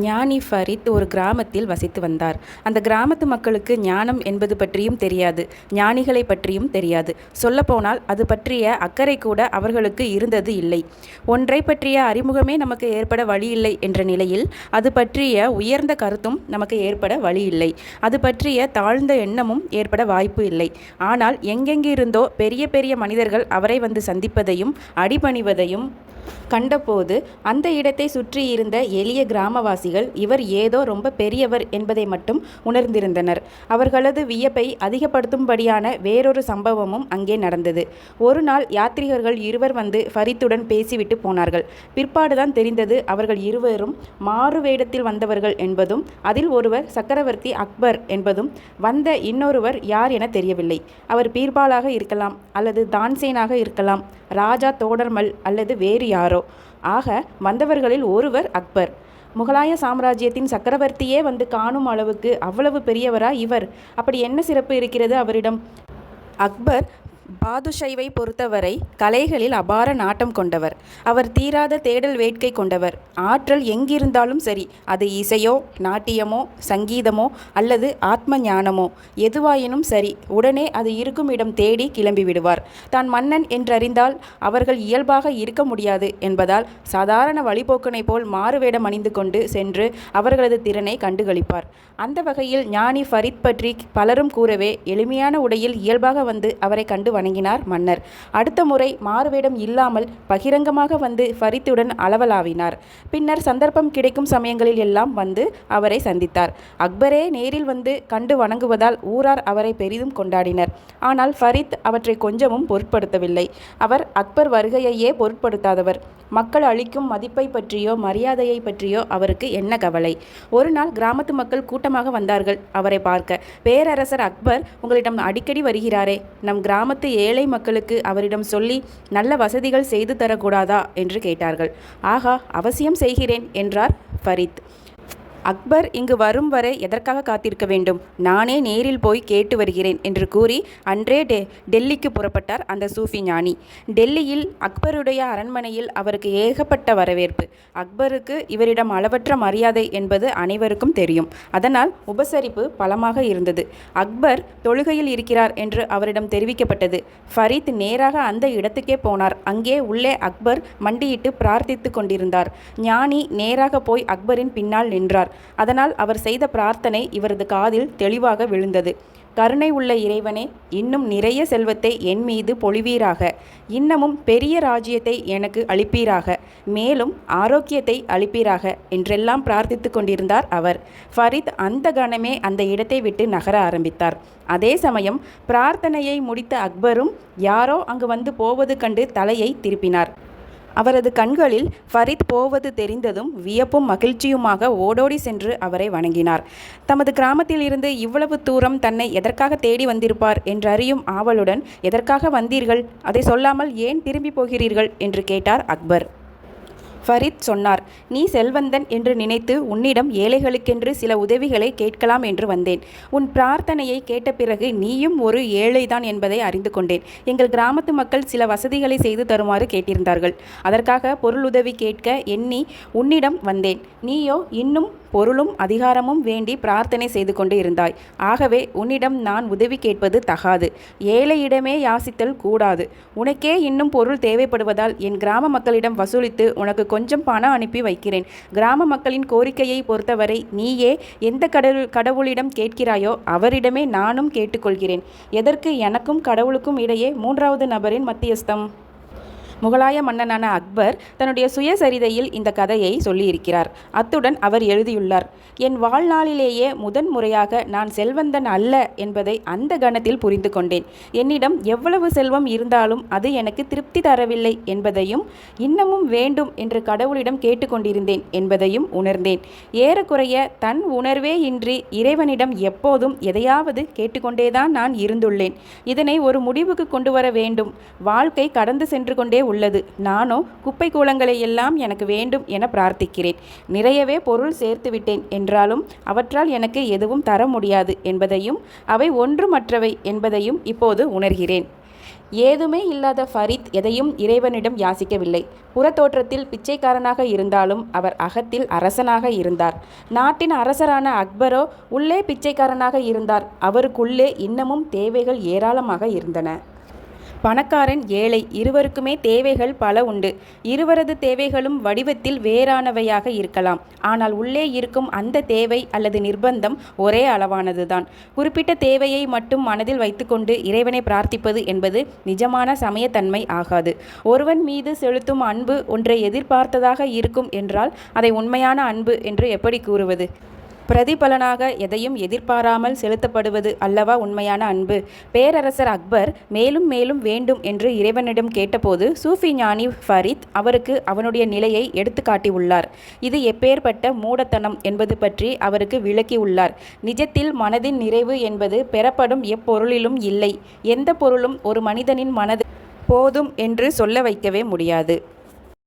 ஞானி ஃபரித் ஒரு கிராமத்தில் வசித்து வந்தார். அந்த கிராமத்து மக்களுக்கு ஞானம் என்பது பற்றியும் தெரியாது ஞானிகளை பற்றியும் தெரியாது. சொல்லப்போனால் அது பற்றிய அக்கறை கூட அவர்களுக்கு இருந்தது இல்லை. ஒன்றை பற்றிய அறிமுகமே நமக்கு ஏற்பட வழி இல்லை என்ற நிலையில் அது பற்றிய உயர்ந்த கருத்தும் நமக்கு ஏற்பட வழி இல்லை அது பற்றிய தாழ்ந்த எண்ணமும் ஏற்பட வாய்ப்பு இல்லை. ஆனால் எங்கெங்கிருந்தோ பெரிய பெரிய மனிதர்கள் அவரை வந்து சந்திப்பதையும் அடிபணிவதையும் கண்டபோது அந்த இடத்தை சுற்றியிருந்த எளிய கிராமவாசி விசுவாசிகள் இவர் ஏதோ ரொம்ப பெரியவர் என்பதை மட்டும் உணர்ந்திருந்தனர். அவர்களது வியப்பை அதிகப்படுத்தும்படியான வேறொரு சம்பவமும் அங்கே நடந்தது. ஒரு நாள் யாத்ரிகர்கள் இருவர் வந்து ஃபரித்துடன் பேசிவிட்டு போனார்கள். பிற்பாடுதான் தெரிந்தது அவர்கள் இருவரும் மாறு வேடத்தில் வந்தவர்கள் என்பதும் அதில் ஒருவர் சக்கரவர்த்தி அக்பர் என்பதும் வந்த இன்னொருவர் யார் என தெரியவில்லை. அவர் பீர்பாலாக இருக்கலாம் அல்லது தான்சேனாக இருக்கலாம் ராஜா தோடர்மல் அல்லது வேறு யாரோ. ஆக வந்தவர்களில் ஒருவர் அக்பர். முகலாய சாம்ராஜ்யத்தின் சக்கரவர்த்தியே வந்து காணும் அளவுக்கு அவ்வளவு பெரியவரா இவர். அப்படி என்ன சிறப்பு இருக்கிறது அவரிடம்? அக்பர் பாதுஷைவை பொறுத்தவரை கலைகளில் அபார நாட்டம் கொண்டவர். அவர் தீராத தேடல் வேட்கை கொண்டவர். ஆற்றல் எங்கிருந்தாலும் சரி அது இசையோ நாட்டியமோ சங்கீதமோ அல்லது ஆத்ம ஞானமோ எதுவாயினும் சரி உடனே அது இருக்கும் இடம் தேடி கிளம்பி விடுவார் தான் மன்னன் என்றறிந்தால் அவர்கள் இயல்பாக இருக்க முடியாது என்பதால் சாதாரண வழிபோக்கனை போல் மாறுவேடம் அணிந்து கொண்டு சென்று அவர்களது திறனை கண்டுகளிப்பார். அந்த வகையில் ஞானி ஃபரித் பற்றி பலரும் கூறவே எளிமையான உடையில் இயல்பாக வந்து அவரை கண்டு வணங்கினார் மன்னர். அடுத்த முறை மாறுவேடம் இல்லாமல் பகிரங்கமாக வந்து ஃபரித்துடன் அளவலாவினார். பின்னர் சந்தர்ப்பம் கிடைக்கும் சமயங்களில் எல்லாம் வந்து அவரை சந்தித்தார். அக்பரே நேரில் வந்து கண்டு வணங்குவதால் ஊரார் அவரை பெரிதும் கொண்டாடினர். ஆனால் ஃபரித் அவற்றை கொஞ்சமும் பொருட்படுத்தவில்லை. அவர் அக்பர் வருகையையே பொருட்படுத்தாதவர். மக்கள் அளிக்கும் மதிப்பை பற்றியோ மரியாதையை பற்றியோ அவருக்கு என்ன கவலை? ஒரு நாள் கிராமத்து மக்கள் கூட்டமாக வந்தார்கள் அவரை பார்க்க. பேரரசர் அக்பர் உங்களிடம் அடிக்கடி வருகிறாரே. நம் கிராமத்து ஏழை மக்களுக்கு அவரிடம் சொல்லி நல்ல வசதிகள் செய்து தரக்கூடாதா? என்று கேட்டார்கள். ஆகா அவசியம் செய்கிறேன் என்றார் ஃபரித். அக்பர் இங்கு வரும் வரை எதற்காக காத்திருக்க வேண்டும்? நானே நேரில் போய் கேட்டு வருகிறேன் என்று கூறி அன்றே டெ டெல்லிக்கு புறப்பட்டார் அந்த சூஃபி ஞானி. டெல்லியில் அக்பருடைய அரண்மனையில் அவருக்கு ஏகப்பட்ட வரவேற்பு. அக்பருக்கு இவரிடம் அளவற்ற மரியாதை என்பது அனைவருக்கும் தெரியும். அதனால் உபசரிப்பு பலமாக இருந்தது. அக்பர் தொழுகையில் இருக்கிறார் என்று அவரிடம் தெரிவிக்கப்பட்டது. ஃபரீத் நேராக அந்த இடத்துக்கே போனார். அங்கே உள்ளே அக்பர் மண்டியிட்டு பிரார்த்தித்து கொண்டிருந்தார். ஞானி நேராக போய் அக்பரின் பின்னால் நின்றார். அதனால் அவர் செய்த பிரார்த்தனை இவரது காதில் தெளிவாக விழுந்தது. கருணை உள்ள இறைவனே இன்னும் நிறைய செல்வத்தை என் மீது பொழிவீராக. இன்னமும் பெரிய ராஜ்யத்தை எனக்கு அளிப்பீராக. மேலும் ஆரோக்கியத்தை அளிப்பீராக என்றெல்லாம் பிரார்த்தித்து கொண்டிருந்தார் அவர். ஃபரித் அந்த கணமே அந்த இடத்தை விட்டு நகர ஆரம்பித்தார். அதே சமயம் பிரார்த்தனையை முடித்த அக்பரும் யாரோ அங்கு வந்து போவது கண்டு தலையை திருப்பினார். அவரது கண்களில் ஃபரித் போவது தெரிந்ததும் வியப்பும் மகிழ்ச்சியுமாக ஓடோடி சென்று அவரை வணங்கினார். தமது கிராமத்தில் இருந்து இவ்வளவு தூரம் தன்னை எதற்காக தேடி வந்திருப்பார் என்றறியும் ஆவலுடன் எதற்காக வந்தீர்கள்? அதை சொல்லாமல் ஏன் திரும்பி போகிறீர்கள்? என்று கேட்டார் அக்பர். ஃபரித் சொன்னார் நீ செல்வந்தன் என்று நினைத்து உன்னிடம் ஏழைகளுக்கென்று சில உதவிகளை கேட்கலாம் என்று வந்தேன். உன் பிரார்த்தனையை கேட்ட பிறகு நீயும் ஒரு ஏழைதான் என்பதை அறிந்து கொண்டேன். எங்கள் கிராமத்து மக்கள் சில வசதிகளை செய்து தருமாறு கேட்டிருந்தார்கள். அதற்காக பொருளுதவி கேட்க எண்ணி உன்னிடம் வந்தேன். நீயோ இன்னும் பொருளும் அதிகாரமும் வேண்டி பிரார்த்தனை செய்து கொண்டு இருந்தாய். ஆகவே உன்னிடம் நான் உதவி கேட்பது தகாது. ஏழையிடமே யாசித்தல் கூடாது. உனக்கே இன்னும் பொருள் தேவைப்படுவதால் என் கிராம மக்களிடம் வசூலித்து உனக்கு கொஞ்சம் பணம் அனுப்பி வைக்கிறேன். கிராம மக்களின் கோரிக்கையை பொறுத்தவரை நீயே எந்த கடவுள் கடவுளிடம் கேட்கிறாயோ அவரிடமே நானும் கேட்டுக்கொள்கிறேன். எதற்கு எனக்கும் கடவுளுக்கும் இடையே மூன்றாவது நபரின் மத்தியஸ்தம். முகலாய மன்னனான அக்பர் தன்னுடைய சுயசரிதையில் இந்த கதையை சொல்லியிருக்கிறார். அத்துடன் அவர் எழுதியுள்ளார் என் வாழ்நாளிலேயே முதன் முறையாக நான் செல்வந்தன் அல்ல என்பதை அந்த கணத்தில் புரிந்து கொண்டேன். என்னிடம் எவ்வளவு செல்வம் இருந்தாலும் அது எனக்கு திருப்தி தரவில்லை என்பதையும் இன்னமும் வேண்டும் என்று கடவுளிடம் கேட்டுக்கொண்டிருந்தேன் என்பதையும் உணர்ந்தேன். ஏறக்குறைய தன் உணர்வே இன்றி இறைவனிடம் எப்போதும் எதையாவது கேட்டுக்கொண்டேதான் நான் இருந்துள்ளேன். இதனை ஒரு முடிவுக்கு கொண்டு வர வேண்டும். வாழ்க்கை கடந்து சென்று கொண்டே உள்ளது. நானோ குப்பை கூலங்களை எல்லாம் எனக்கு வேண்டும் என பிரார்த்திக்கிறேன். நிறையவே பொருள் சேர்த்து விட்டேன் என்றாலும் அவற்றால் எனக்கு எதுவும் தர முடியாது என்பதையும் அவை ஒன்றுமற்றவை என்பதையும் இப்போது உணர்கிறேன். ஏதுமே இல்லாத ஃபரித் எதையும் இறைவனிடம் யாசிக்கவில்லை. புறத்தோற்றத்தில் பிச்சைக்காரனாக இருந்தாலும் அவர் அகத்தில் அரசனாக இருந்தார். நாட்டின் அரசரான அக்பரோ உள்ளே பிச்சைக்காரனாக இருந்தார். அவருக்குள்ளே இன்னமும் தேவைகள் ஏராளமாக இருந்தன. பணக்காரன் ஏழை இருவருக்குமே தேவைகள் பல உண்டு. இருவரது தேவைகளும் வடிவத்தில் வேறானவையாக இருக்கலாம். ஆனால் உள்ளே இருக்கும் அந்த தேவை அல்லது நிர்பந்தம் ஒரே அளவானதுதான். குறிப்பிட்ட தேவையை மட்டும் மனதில் வைத்துக்கொண்டு இறைவனை பிரார்த்திப்பது என்பது நிஜமான சமயத்தன்மை ஆகாது. ஒருவன் மீது செலுத்தும் அன்பு ஒன்றை எதிர்பார்த்ததாக இருக்கும் என்றால் அதை உண்மையான அன்பு என்று எப்படி கூறுவது? பிரதிபலனாக எதையும் எதிர்பாராமல் செலுத்தப்படுவது அல்லவா உண்மையான அன்பு? பேரரசர் அக்பர் மேலும் மேலும் வேண்டும் என்று இறைவனிடம் கேட்டபோது சூஃபி ஞானி ஃபரித் அவருக்கு அவனுடைய நிலையை எடுத்து காட்டியுள்ளார் இது எப்பேற்பட்ட மூடத்தனம் என்பது பற்றி அவருக்கு விளக்கியுள்ளார். நிஜத்தில் மனதின் நிறைவு என்பது பெறப்படும் எப்பொருளிலும் இல்லை. எந்த பொருளும் ஒரு மனிதனின் மனது போதும் என்று சொல்ல வைக்கவே முடியாது.